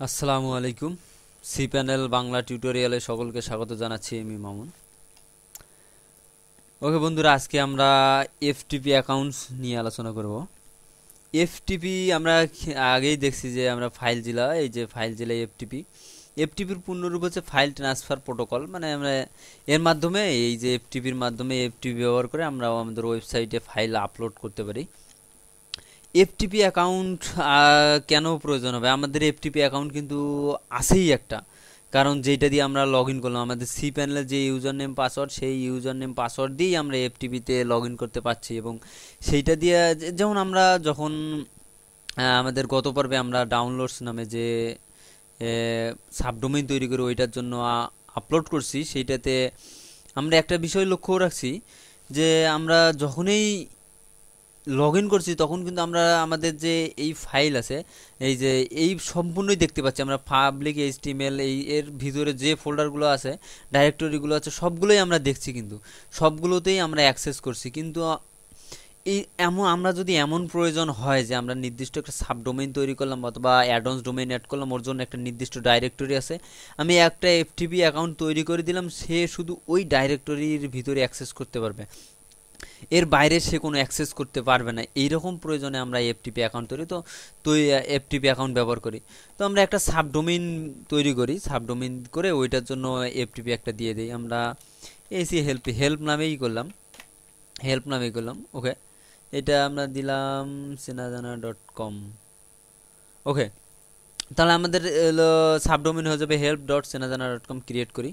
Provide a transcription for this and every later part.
আসসালামু আলাইকুম। C panel Bangla টিউটোরিয়ালে সকলকে স্বাগত জানাচ্ছি আমি মামুন। ওকে বন্ধুরা, আজকে আমরা এফটিপি অ্যাকাউন্টস নিয়ে আলোচনা করব। এফটিপি আমরা আগেই দেখছি যে আমরা ফাইল জেলা, এই যে ফাইল জেলা এফটিপি। এফটিপির পূর্ণরূপ হচ্ছে ফাইল ট্রান্সফার প্রোটোকল। মানে আমরা এর মাধ্যমে, এই যে এফটিপির মাধ্যমে এফটিপি ব্যবহার করে আমরা আমাদের ওয়েবসাইটে ফাইল আপলোড করতে পারি। এফটিপি অ্যাকাউন্ট কেন প্রয়োজন হবে? আমাদের এফটিপি অ্যাকাউন্ট কিন্তু আছেই একটা। কারণ যেটা দিয়ে আমরা লগ ইন করলাম, আমাদের সি প্যানেলের যে ইউজার নেম পাসওয়ার্ড সেই ইউজার নেম পাসওয়ার্ড দিয়েই আমরা এফটিপিতে লগ ইন করতে পারছি এবং সেইটা দিয়ে যেমন আমরা যখন আমাদের গত পর্বে আমরা ডাউনলোডস নামে যে সাবডোমেইন তৈরি করে ওইটার জন্য আপলোড করছি, সেইটাতে আমরা একটা বিষয় লক্ষ্য রাখছি যে আমরা যখনই লগ ইন করছি, তখন কিন্তু আমরা আমাদের যে এই ফাইল আছে, এই যে এই সম্পূর্ণই দেখতে পাচ্ছি আমরা। পাবলিক এইচটিএমএল এই এর ভিতরে যে ফোল্ডারগুলো আছে ডাইরেক্টরিগুলো আছে, সবগুলোই আমরা দেখছি কিন্তু। সবগুলোতেই আমরা অ্যাক্সেস করছি। কিন্তু এই এমন, আমরা যদি এমন প্রয়োজন হয় যে আমরা নির্দিষ্ট একটা সাবডোমেইন তৈরি করলাম অথবা অ্যাডভান্স ডোমেইন অ্যাড করলাম, ওর জন্য একটা নির্দিষ্ট ডাইরেক্টরি আছে, আমি একটা এফটিপি অ্যাকাউন্ট তৈরি করে দিলাম, সে শুধু ওই ডাইরেক্টরির ভিতরে অ্যাক্সেস করতে পারবে। এর বাইরে সে কোনো অ্যাক্সেস করতে পারবে না। এইরকম প্রয়োজনে আমরা এফটিপি অ্যাকাউন্ট তৈরি, তো তো এফটিপি অ্যাকাউন্ট ব্যবহার করি। তো আমরা একটা সাবডোমেইন তৈরি করি সাবডোমেইন করে ওইটার জন্য এফটিপি একটা দিয়ে দিই। আমরা এসি হেল্প হেল্প নামেই করলাম। হেল্প নামেই করলাম ওকে এটা আমরা দিলাম সেনাজানা ডট কম ওকে তাহলে আমাদের সাবডোমেন হয়ে যাবে help dot senajana dot com create করি।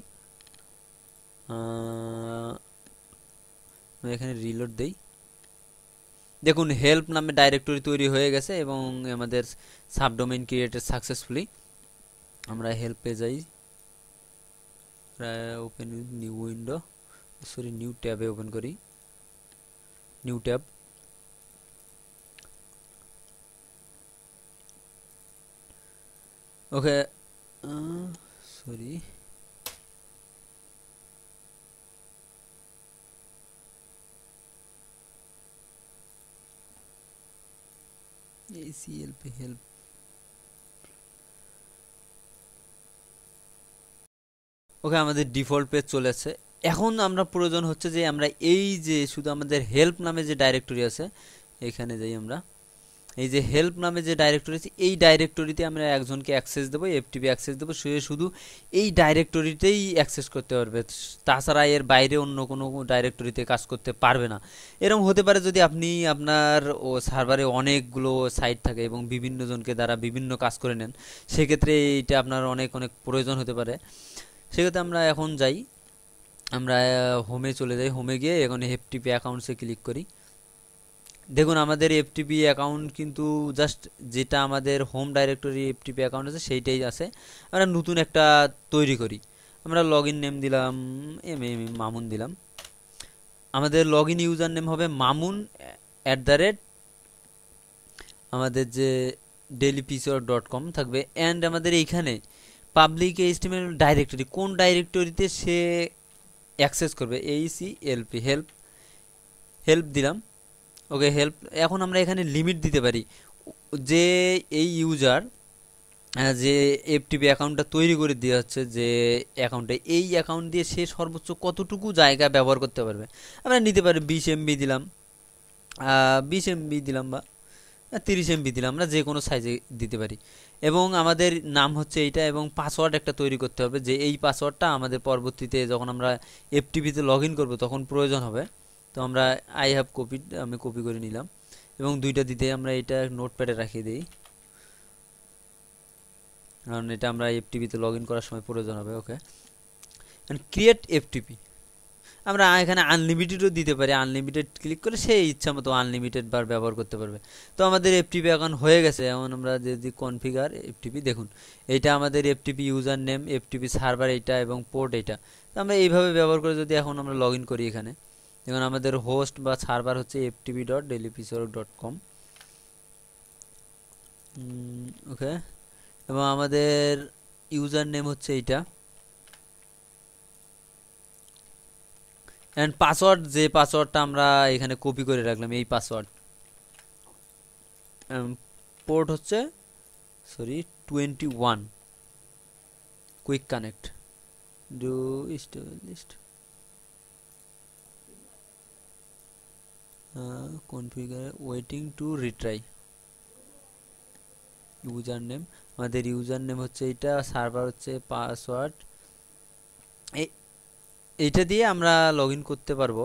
এখানে রিলোড দেই। দেখুন হেল্প নামে ডাইরেক্টরি তৈরি হয়ে গেছে এবং আমাদের সাবডোমেইন ক্রিয়েটেড সাকসেসফুলি আমরা হেল্পে যাই। Open new window sorry new ট্যাবে ওপেন করি। New tab okay sorry ACLP help. Okay আমাদের ডিফল্ট পেজ চলে আসছে। এখন আমরা প্রয়োজন হচ্ছে যে আমরা এই যে শুধু আমাদের হেল্প নামে যে ডাইরেক্টরি আছে, এখানে যাই আমরা। এই যে হেল্প নামে যে ডাইরেক্টরি আছে, এই ডাইরেক্টরিতে আমরা একজনকে অ্যাক্সেস দেবো এফটিপি অ্যাক্সেস দেবো, সে শুধু এই ডাইরেক্টরিতেই অ্যাক্সেস করতে পারবে। তাছাড়া এর বাইরে অন্য কোনো ডাইরেক্টরিতে কাজ করতে পারবে না। এরকম হতে পারে যদি আপনি আপনার ও সার্ভারে অনেকগুলো সাইট থাকে এবং বিভিন্ন জনকে দ্বারা বিভিন্ন কাজ করে নেন, সেক্ষেত্রে এইটা আপনার অনেক অনেক প্রয়োজন হতে পারে। সেক্ষেত্রে আমরা এখন যাই। আমরা হোমে চলে যাই। হোমে গিয়ে এখন এফটিপি অ্যাকাউন্টসে ক্লিক করি। দেখুন, আমাদের এফটিপি অ্যাকাউন্ট কিন্তু জাস্ট যেটা আমাদের হোম ডাইরেক্টরি এফটিপি অ্যাকাউন্ট আছে, সেইটাই আছে। আমরা নতুন একটা তৈরি করি। আমরা লগ ইন নেম দিলাম এম এম মামুন দিলাম। আমাদের লগ ইন ইউজার নেম হবে মামুন অ্যাট দ্য রেট আমাদের যে ডেলি পিসর ডট কম থাকবে। অ্যান্ড আমাদের এইখানে পাবলিক এইচটিএমএল ডাইরেক্টরি কোন ডাইরেক্টরিতে সে অ্যাক্সেস করবে? এই সি এলপি হেল্প হেল্প দিলাম। ওকে হেল্প এখন আমরা এখানে লিমিট দিতে পারি। যে এই ইউজার যে এফটিপি অ্যাকাউন্টটা তৈরি করে দেওয়া হচ্ছে, যে অ্যাকাউন্টে এই অ্যাকাউন্ট দিয়ে সে সর্বোচ্চ কতটুকু জায়গা ব্যবহার করতে পারবে? আমরা নিতে পারি বিশ এমবি দিলাম বিশ এমবি দিলাম বা তিরিশ এমবি দিলাম, আমরা যে কোনো সাইজে দিতে পারি। এবং আমাদের নাম হচ্ছে এইটা এবং পাসওয়ার্ড একটা তৈরি করতে হবে, যে এই পাসওয়ার্ডটা আমাদের পরবর্তীতে যখন আমরা এফটিপিতে লগ ইন করব, তখন প্রয়োজন হবে। তো আমরা আই হ্যাভ কপি আমি কপি করে নিলাম। এবং দুইটা দিতে আমরা এটা নোটপ্যাডে রাখিয়ে দিই। কারণ এটা আমরা এফটিপিতে লগ ইন করার সময় প্রয়োজন হবে ওকে ক্রিয়েট এফটিপি আমরা এখানে আনলিমিটেডও দিতে পারি। আনলিমিটেড ক্লিক করে সেই ইচ্ছা মতো আনলিমিটেড বার ব্যবহার করতে পারবে। তো আমাদের এফটিপি এখন হয়ে গেছে। এখন আমরা যদি কনফিগার এফটিপি দেখুন এইটা আমাদের FTP user name FTP server এইটা এবং পোর্ট এইটা তো আমরা এইভাবে ব্যবহার করে যদি এখন আমরা লগ ইন করি এখানে যেমন আমাদের হোস্ট বা সার্ভার হচ্ছে এফটিপি ডট ডেলিপিসোর ডট কম ওকে এবং আমাদের ইউজার নেম হচ্ছে এইটা। অ্যান্ড পাসওয়ার্ড যে পাসওয়ার্ডটা আমরা এখানে কপি করে রাখলাম, এই পাসওয়ার্ড পোর্ট হচ্ছে sorry twenty one quick connect do east list configure waiting to retry user name আমাদের ইউজার নেম হচ্ছে এইটা সার্ভার হচ্ছে পাসওয়ার্ড এইটা দিয়ে আমরা লগ করতে পারব।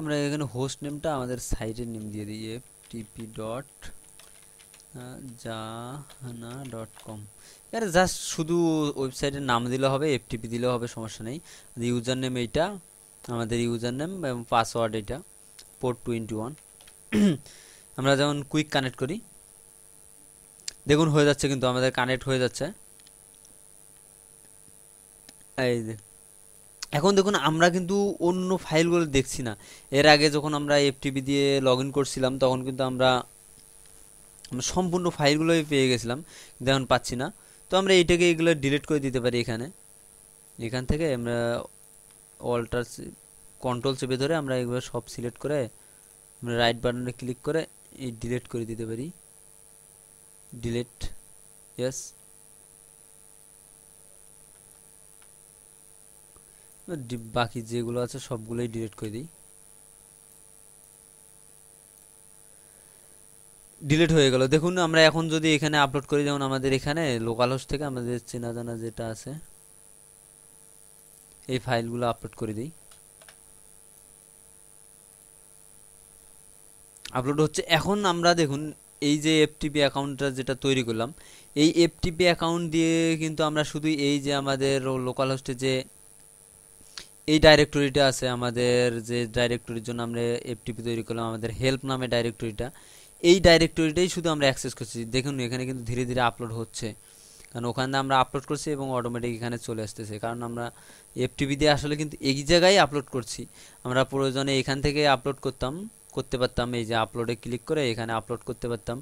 আমরা এখানে হোস্ট নেমটা আমাদের সাইটের নেম দিয়ে দিই টিপি ডট জাহানা ডট কম এর জাস্ট শুধু ওয়েবসাইটের নাম দিলে হবে এফটিপি দিলেও হবে, সমস্যা নেই। ইউজার নেম এইটা, আমাদের ইউজার নেম এবং পাসওয়ার্ড এটা পোর্ট টোয়েন্টি ওয়ান আমরা যেমন কুইক কানেক্ট করি, দেখুন হয়ে যাচ্ছে কিন্তু আমাদের কানেক্ট হয়ে যাচ্ছে। এই এখন দেখুন আমরা কিন্তু অন্য ফাইলগুলো দেখছি না। এর আগে যখন আমরা এফটিপি দিয়ে লগ ইন করছিলাম, তখন কিন্তু আমরা সম্পূর্ণ ফাইলগুলোই পেয়ে গেছিলাম, কিন্তু এখন পাচ্ছি না। তো আমরা এইটাকে এগুলো ডিলিট করে দিতে পারি এখানে। এখান থেকে আমরা অল্টার কন্ট্রোল চেপে ধরে আমরা এগুলো সব সিলেক্ট করে আমরা রাইট বাটনে ক্লিক করে এই ডিলিট করে দিতে পারি। ডিলিট ইয়েস বাকি যেগুলো আছে সবগুলোই ডিলিট করে দিই। ডিলিট হয়ে গেল। দেখুন, আমরা এখন যদি এখানে আপলোড করি, যেমন আমাদের এখানে লোকাল হোস্ট থেকে আমাদের চেনা জানা যেটা আছে, এই ফাইলগুলো আপলোড করে দিই। আপলোড হচ্ছে। এখন আমরা দেখুন, এই যে এফটিপি অ্যাকাউন্টটা যেটা তৈরি করলাম, এই এফটিপি অ্যাকাউন্ট দিয়ে কিন্তু আমরা শুধু এই যে আমাদের লোকাল হোস্টে যে এই ডাইরেক্টরিটা আছে, আমাদের যে ডাইরেক্টরির জন্য আমরা এফটিপি তৈরি করলাম, আমাদের হেল্প নামে ডাইরেক্টরিটা এই ডাইরেক্টরিটাই শুধু আমরা অ্যাক্সেস করছি। দেখুন, এখানে কিন্তু ধীরে ধীরে আপলোড হচ্ছে। কারণ ওখানে আমরা আপলোড করছি এবং অটোমেটিক এখানে চলে আসতেছে। কারণ আমরা এফটিপি দিয়ে আসলে কিন্তু এই জায়গায় আপলোড করছি। আমরা প্রয়োজনে এখান থেকে আপলোড করতাম। করতে পারতাম, এই যে আপলোডে ক্লিক করে এখানে আপলোড করতে পারতাম।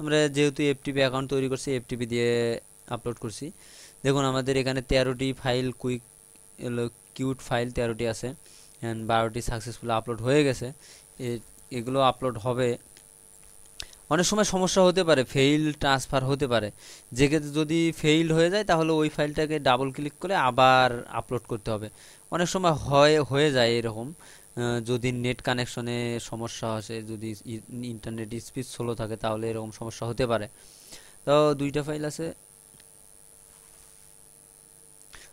আমরা যেহেতু এফটিপি অ্যাকাউন্ট তৈরি করছি এফটিপি দিয়ে আপলোড করছি। দেখুন, আমাদের এখানে তেরোটি ফাইল কুইক কিউট ফাইল তেরোটি আছে অ্যান্ড বারোটি সাকসেসফুল আপলোড হয়ে গেছে। এগুলো আপলোড হবে। অনেক সময় সমস্যা হতে পারে ফেইল ট্রান্সফার হতে পারে। যেক্ষেত্রে যদি ফেইল হয়ে যায়, তাহলে ওই ফাইলটাকে ডাবল ক্লিক করে আবার আপলোড করতে হবে। অনেক সময় হয়, হয়ে যায় এরকম। যদি নেট কানেকশনে সমস্যা আসে, যদি ইন্টারনেট স্পিড স্লো থাকে, তাহলে এরকম সমস্যা হতে পারে। তো দুইটা ফাইল আছে।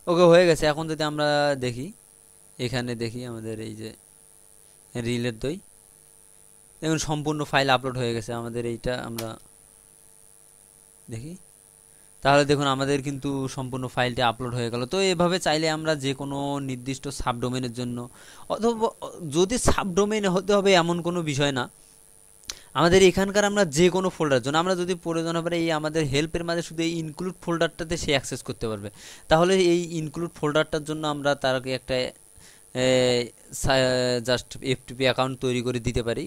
ওকে হয়ে গেছে। এখন যদি আমরা দেখি, এখানে দেখি আমাদের এই যে রিলের দই। দেখুন, সম্পূর্ণ ফাইল আপলোড হয়ে গেছে। আমাদের এইটা আমরা দেখি। তাহলে দেখুন আমাদের কিন্তু সম্পূর্ণ ফাইলটি আপলোড হয়ে গেল। তো এভাবে চাইলে আমরা যে কোনো নির্দিষ্ট সাবডোমেনের জন্য, অথবা, যদি সাবডোমেনে হতে হবে এমন কোনো বিষয় না, আমাদের এখানকার আমরা যে কোনো ফোল্ডার জন্য আমরা যদি প্রয়োজন হবে এই আমাদের হেল্পের মাঝে শুধু এই ইনক্লুড ফোল্ডারটাতে সে অ্যাক্সেস করতে পারবে। তাহলে এই ইনক্লুড ফোল্ডারটার জন্য আমরা তারকে একটা জাস্ট এফটিপি অ্যাকাউন্ট তৈরি করে দিতে পারি,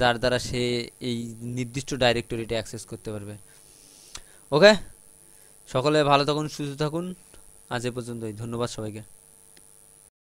যার দ্বারা সে এই নির্দিষ্ট ডাইরেক্টরিটা অ্যাক্সেস করতে পারবে। ওকে সকলে ভালো থাকুন সুস্থ থাকুন। আজ এ পর্যন্তই। ধন্যবাদ সবাইকে।